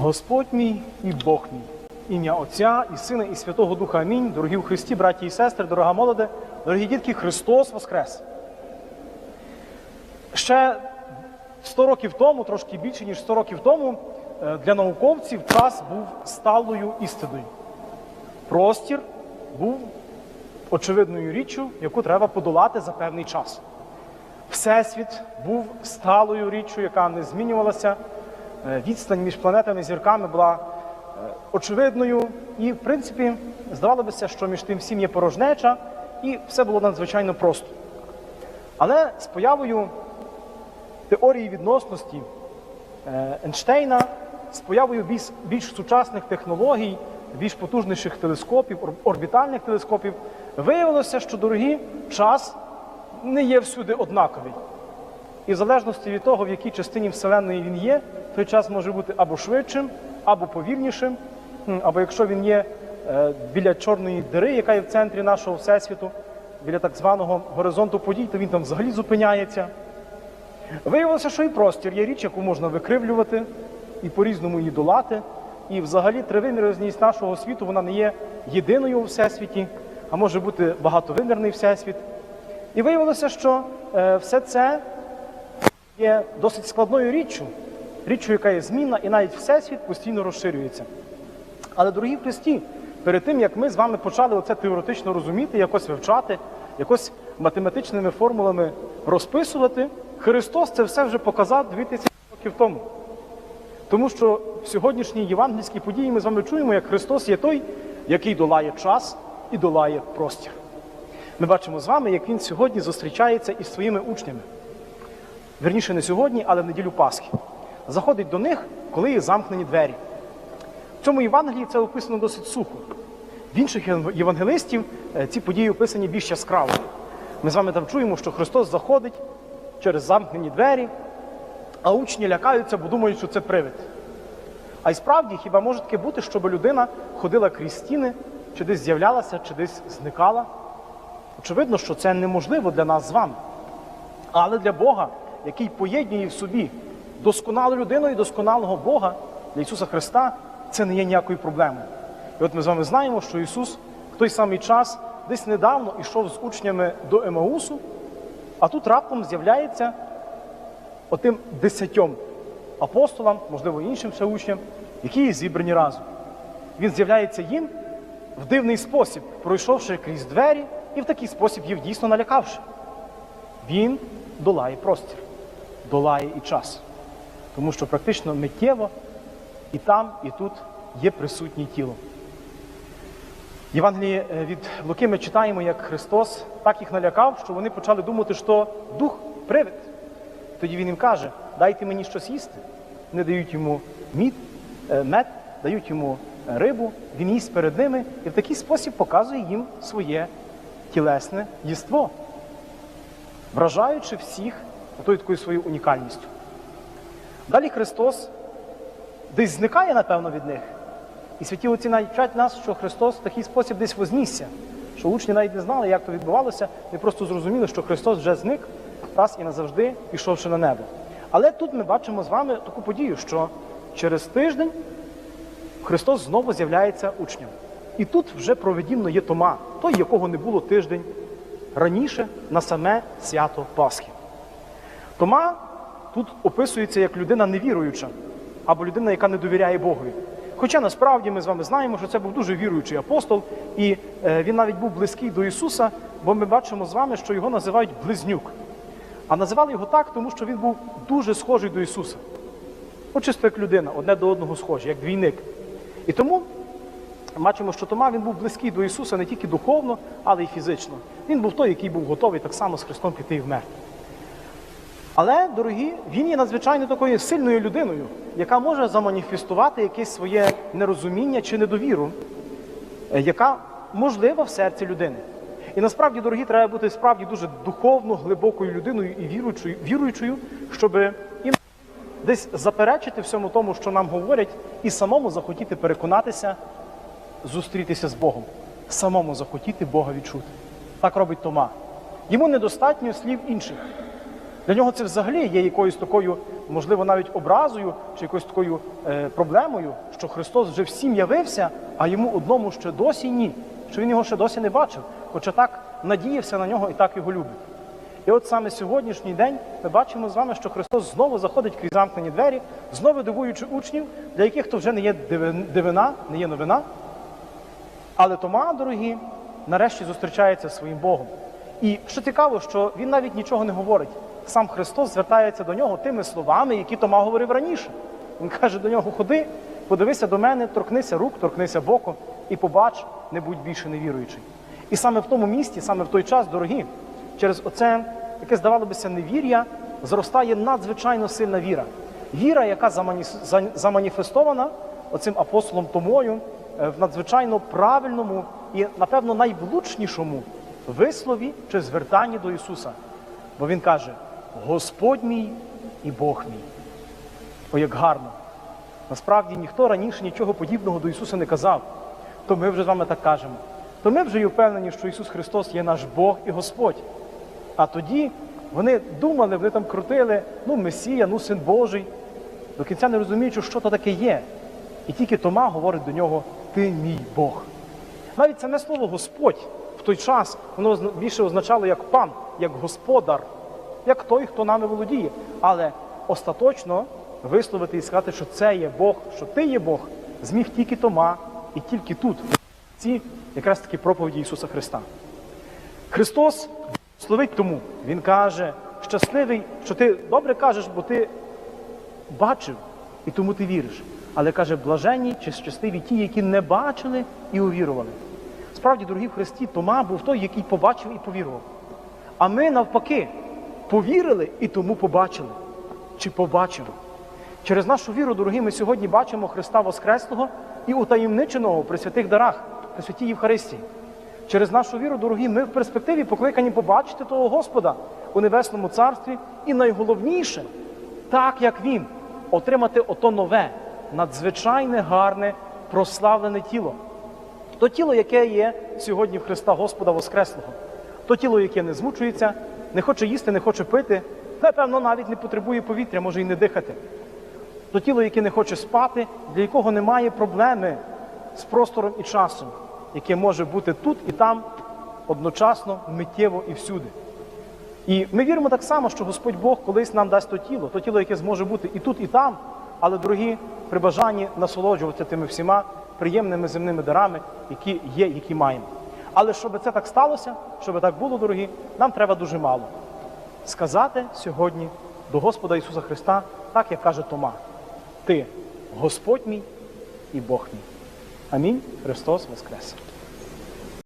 Господь мій і Бог мій, ім'я Отця і Сина, і Святого Духа Амінь. Дорогі у Христі, браті і сестри, дорога молоде, дорогі дітки, Христос Воскрес! Ще 100 років тому, трошки більше, ніж 100 років тому, е, для науковців час був сталою істиною. Простір був очевидною річчю, яку треба подолати за певний час. Всесвіт був сталою річчю, яка не змінювалася. Е, Відстань між планетами і зірками була е, очевидною, і, в принципі, здавалося, що між тим всім є порожнеча, і все було надзвичайно просто. Але з появою теорії відносності е, Ейнштейна, з появою більш, більш сучасних технологій, більш потужніших телескопів, орбітальних телескопів, виявилося, що дорогі час не є всюди однаковий. І в залежності від того, в якій частині Вселеної він є, той час може бути або швидшим, або повільнішим, або якщо він є е, біля чорної дири, яка є в центрі нашого всесвіту, біля так званого горизонту подій, то він там взагалі зупиняється. Виявилося, що і простір є річ, яку можна викривлювати і по-різному її долати. І взагалі тривимірність нашого світу вона не є єдиною у всесвіті, а може бути багатовимірний всесвіт. І виявилося, що е, все це є досить складною річчю, річчю, яка є змінна, і навіть всесвіт постійно розширюється. Але, дорогі Христі, перед тим як ми з вами почали оце теоретично розуміти, якось вивчати, якось математичними формулами розписувати, Христос це все вже показав 2000 років тому. Тому що в сьогоднішній євангельській події ми з вами чуємо, як Христос є той, який долає час і долає простір. Ми бачимо з вами, як він сьогодні зустрічається із своїми учнями. Верніше не сьогодні, але в неділю Пасхи. Заходить до них, коли є замкнені двері. В цьому Євангелії це описано досить сухо. В інших єв- євангелистів е, ці події описані більш яскраво. Ми з вами там чуємо, що Христос заходить через замкнені двері, а учні лякаються, бо думають, що це привид. А й справді, хіба може таке бути, щоб людина ходила крізь стіни, чи десь з'являлася, чи десь зникала? Очевидно, що це неможливо для нас з вами. Але для Бога, який поєднує в собі досконалу людину і досконалого Бога для Ісуса Христа, це не є ніякою проблемою. І от ми з вами знаємо, що Ісус в той самий час десь недавно йшов з учнями до Емаусу, а тут раптом з'являється отим десятьом апостолам, можливо, іншим ще учням, які є зібрані разом. Він з'являється їм в дивний спосіб, пройшовши крізь двері, і в такий спосіб їх дійсно налякавши. Він долає простір, долає і час. Тому що практично миттєво і там, і тут є присутнє тіло. В Євангелії е, від Луки ми читаємо, як Христос так їх налякав, що вони почали думати, що дух привид. Тоді він їм каже: дайте мені щось їсти. Вони дають йому мід, е, мед, дають йому е, рибу, він їсть перед ними і в такий спосіб показує їм своє тілесне єство, вражаючи всіх отою такою своєю унікальністю. Далі Христос десь зникає, напевно, від них. І святі отці навіть вчать нас, що Христос в такий спосіб десь вознісся, що учні навіть не знали, як то відбувалося, вони просто зрозуміли, що Христос вже зник раз і назавжди пішовши на небо. Але тут ми бачимо з вами таку подію, що через тиждень Христос знову з'являється учням. І тут вже проведімно є Тома, той, якого не було тиждень раніше на саме свято Пасхи. Тома тут описується як людина невіруюча або людина, яка не довіряє Богові. Хоча насправді ми з вами знаємо, що це був дуже віруючий апостол, і е, він навіть був близький до Ісуса, бо ми бачимо з вами, що його називають близнюк. А називали його так, тому що він був дуже схожий до Ісуса. От чисто як людина, одне до одного схожі, як двійник. І тому бачимо, що Тома він був близький до Ісуса не тільки духовно, але й фізично. Він був той, який був готовий так само з Христом піти і вмерти. Але, дорогі, він є надзвичайно такою сильною людиною, яка може заманіфестувати якесь своє нерозуміння чи недовіру, е, яка можлива в серці людини. І насправді, дорогі, треба бути справді дуже духовно, глибокою людиною і віруючою, віруючою щоб і десь заперечити всьому тому, що нам говорять, і самому захотіти переконатися, зустрітися з Богом, самому захотіти Бога відчути. Так робить Тома. Йому недостатньо слів інших. Для нього це взагалі є якоюсь такою, можливо, навіть образою чи якоюсь такою е, проблемою, що Христос вже всім явився, а йому одному ще досі ні, що він його ще досі не бачив, хоча так надіявся на нього і так його любить. І от саме сьогоднішній день ми бачимо з вами, що Христос знову заходить крізь замкнені двері, знову дивуючи учнів, для яких то вже не є дивина, не є новина. Але Тома, дорогі, нарешті зустрічається зі своїм Богом. І що цікаво, що він навіть нічого не говорить. Сам Христос звертається до нього тими словами, які Тома говорив раніше. Він каже до нього: ходи, подивися до мене, торкнися рук, торкнися боку і побач, не будь більше невіруючий. І саме в тому місці, саме в той час, дорогі, через оце, яке здавалося невір'я, зростає надзвичайно сильна віра. Віра, яка заманіфестована оцим апостолом Томою е, в надзвичайно правильному і, напевно, найблучнішому вислові чи звертанні до Ісуса. Бо Він каже: Господь мій і Бог мій. О, як гарно! Насправді ніхто раніше нічого подібного до Ісуса не казав. То ми вже з вами так кажемо. То ми вже й впевнені, що Ісус Христос є наш Бог і Господь. А тоді вони думали, вони там крутили, ну, Месія, ну син Божий, до кінця не розуміючи, що то таке є. І тільки Тома говорить до нього: Ти мій Бог. Навіть саме слово Господь в той час воно більше означало як пан, як господар, як той, хто нами володіє. Але остаточно висловити і сказати, що це є Бог, що ти є Бог, зміг тільки Тома і тільки тут, ці якраз таки проповіді Ісуса Христа. Христос словить тому, Він каже, щасливий, що ти добре кажеш, бо ти бачив, і тому ти віриш. Але каже, блаженні чи щасливі ті, які не бачили і увірували. Справді, дорогі в Христі, Тома був той, який побачив і повірував. А ми навпаки повірили і тому побачили. Чи побачили? Через нашу віру, дорогі, ми сьогодні бачимо Христа Воскреслого і утаємниченого при святих дарах, при святій Євхаристії. Через нашу віру, дорогі, ми в перспективі покликані побачити того Господа у Небесному Царстві і найголовніше, так як Він, отримати ото нове, надзвичайне, гарне, прославлене тіло. То тіло, яке є сьогодні в Христа Господа Воскреслого. То тіло, яке не змучується, не хоче їсти, не хоче пити, напевно, навіть не потребує повітря, може і не дихати. То тіло, яке не хоче спати, для якого немає проблеми з простором і часом, яке може бути тут і там одночасно, миттєво і всюди. І ми віримо так само, що Господь Бог колись нам дасть то тіло, то тіло, яке зможе бути і тут, і там, але, дорогі, при бажанні насолоджуватися тими всіма приємними земними дарами, які є, які маємо. Але щоб це так сталося, щоб так було, дорогі, нам треба дуже мало. Сказати сьогодні до Господа Ісуса Христа, так як каже Тома: Ти Господь мій і Бог мій. Амінь. Христос Воскрес!